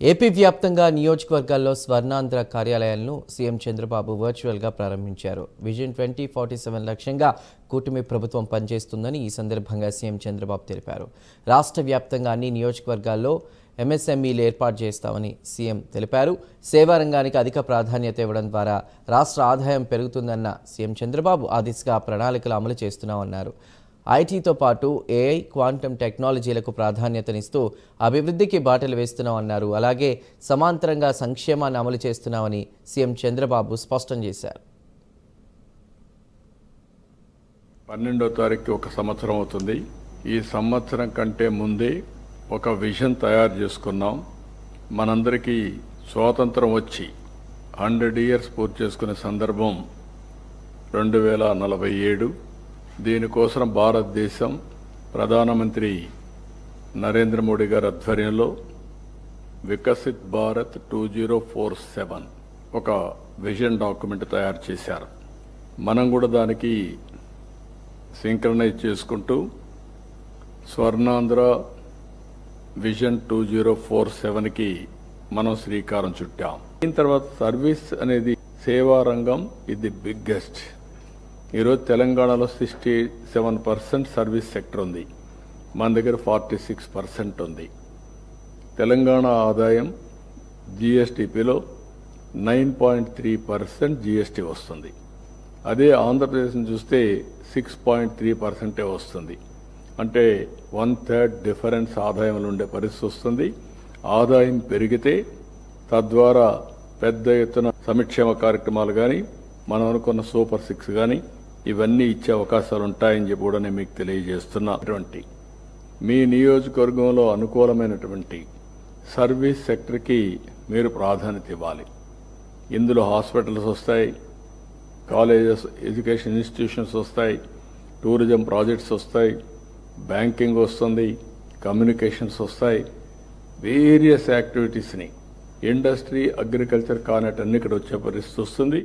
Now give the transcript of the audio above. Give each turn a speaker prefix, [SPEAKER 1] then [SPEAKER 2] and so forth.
[SPEAKER 1] AP వ్యాప్తంగా నియోజకవర్గాల్లో Swarnandhra కార్యాలయాలను CM Chandrababu వర్చువల్గా ప్రారంభించారు. విజన్ ట్వంటీ ఫార్టీ సెవెన్ లక్ష్యంగా కూటమి ప్రభుత్వం పనిచేస్తుందని ఈ సందర్భంగా సీఎం చంద్రబాబు తెలిపారు. రాష్ట్ర వ్యాప్తంగా అన్ని నియోజకవర్గాల్లో ఎంఎస్ఎంఈలు ఏర్పాటు చేస్తామని సీఎం తెలిపారు. సేవారంగానికి అధిక ప్రాధాన్యత ఇవ్వడం ద్వారా రాష్ట్ర ఆదాయం పెరుగుతుందన్న సీఎం చంద్రబాబు ఆ దిశగా ప్రణాళికలు అమలు చేస్తున్నామన్నారు. ఐటీతో పాటు ఏఐ క్వాంటమ్ టెక్నాలజీలకు ప్రాధాన్యతనిస్తూ అభివృద్ధికి బాటలు వేస్తున్నామన్నారు అలాగే సమాంతరంగా సంక్షేమాన్ని అమలు చేస్తున్నామని సీఎం చంద్రబాబు స్పష్టం చేశారు.
[SPEAKER 2] పన్నెండో తారీఖు ఒక సంవత్సరం అవుతుంది. ఈ సంవత్సరం కంటే ముందే ఒక విజన్ తయారు చేసుకున్నాం. మనందరికీ స్వాతంత్రం వచ్చి హండ్రెడ్ ఇయర్స్ పూర్తి చేసుకునే సందర్భం రెండు వేల నలభై ఏడు దీనికోసం భారతదేశం ప్రధానమంత్రి నరేంద్ర మోడీ గారి ఆధ్వర్యంలో Viksit Bharat two zero four seven ఒక విజన్ డాక్యుమెంట్ తయారు చేశారు. మనం కూడా దానికి సింక్రనైజ్ చేసుకుంటూ Swarnandhra vision two zero four సెవెన్కి మనం శ్రీకారం చుట్టాం. దీని తర్వాత సర్వీస్ అనేది సేవా రంగం ఇది బిగ్గెస్ట్. ఈరోజు తెలంగాణలో sixty seven percent service sector ఉంది. మన దగ్గర ఫార్టీ సిక్స్ పర్సెంట్ ఉంది. తెలంగాణ ఆదాయం జిఎస్టిపిలో nine point three percent GST వస్తుంది. అదే ఆంధ్రప్రదేశ్ని చూస్తే సిక్స్ పాయింట్ త్రీ పర్సెంటే వస్తుంది. అంటే వన్ థర్డ్ డిఫరెన్స్ ఆదాయంలో ఉండే పరిస్థితి వస్తుంది. ఆదాయం పెరిగితే తద్వారా పెద్ద ఎత్తున సంక్షేమ కార్యక్రమాలు కానీ మనం అనుకున్న సూపర్ సిక్స్ కానీ ఇవన్నీ ఇచ్చే అవకాశాలు ఉంటాయని చెప్పి కూడా నేను మీకు తెలియజేస్తున్నటువంటి మీ నియోజకవర్గంలో అనుకూలమైనటువంటి సర్వీస్ సెక్టర్కి మీరు ప్రాధాన్యత ఇవ్వాలి. ఇందులో హాస్పిటల్స్ వస్తాయి కాలేజెస్ ఎడ్యుకేషన్ ఇన్స్టిట్యూషన్స్ వస్తాయి టూరిజం ప్రాజెక్ట్స్ వస్తాయి బ్యాంకింగ్ వస్తుంది కమ్యూనికేషన్స్ వస్తాయి. వేరియస్ యాక్టివిటీస్ని ఇండస్ట్రీ అగ్రికల్చర్ కానటన్ని ఇక్కడ వచ్చే పరిస్థితి వస్తుంది.